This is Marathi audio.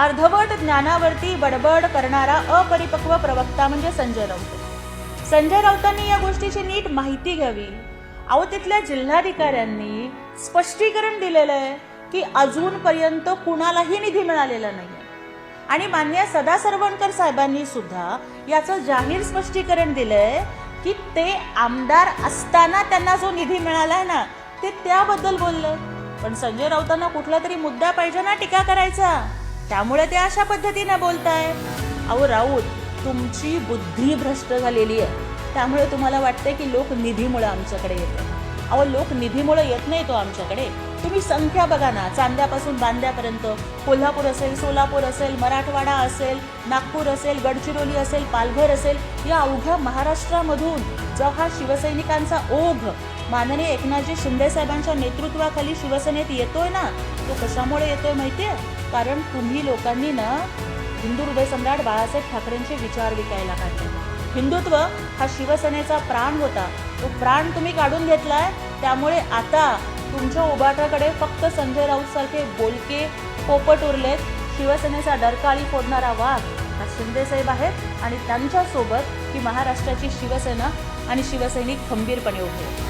अर्धवट ज्ञानावरती बडबड करणारा अपरिपक्व प्रवक्ता म्हणजे संजय राऊत. संजय राऊतांनी या गोष्टीची नीट माहिती घ्यावी. अहो तिथल्या जिल्हाधिकाऱ्यांनी स्पष्टीकरण दिलेलं आहे की अजूनपर्यंत कुणालाही निधी मिळालेला नाही आणि मान्य सदा सरवणकर साहेबांनी सुद्धा याचं जाहीर स्पष्टीकरण दिलंय की ते आमदार असताना त्यांना जो निधी मिळालाय ना ते त्याबद्दल बोलले. पण संजय राऊतांना कुठला तरी मुद्दा पाहिजे ना टीका करायचा. त्यामुळे ते अशा पद्धतीने बोलताय. अहो राऊत तुमची बुद्धी भ्रष्ट झालेली आहे. त्यामुळे तुम्हाला वाटतंय की लोक निधीमुळे आमच्याकडे येतात अहो लोक निधीमुळे येत नाही तो आमच्याकडे. तुम्ही संख्या बघा ना चांद्यापासून बांद्यापर्यंत. कोल्हापूर असेल सोलापूर असेल मराठवाडा असेल नागपूर असेल गडचिरोली असेल पालघर असेल या अवघ्या महाराष्ट्रामधून जो हा शिवसैनिकांचा ओघ माननीय एकनाथजी शिंदे साहेबांच्या नेतृत्वाखाली शिवसेनेत येतोय ना? तो कशामुळे येतोय माहितीये? कारण तुम्ही लोकांनी ना हिंदू हृदय सम्राट बाळासाहेब ठाकरेंचे विचार विकायला काढले. हिंदुत्व हा शिवसेनेचा प्राण होता. तो प्राण तुम्ही काढून घेतलाय. त्यामुळे आता तुमच्या उभाटाकडे फक्त संजय राऊत सारखे बोलके पोपट उरलेत. शिवसेनेचा डरकाळी फोडणारा वाघ हा शिंदे साहेब आहेत आणि त्यांच्यासोबत ही महाराष्ट्राची शिवसेना आणि शिवसैनिक खंबीरपणे उभे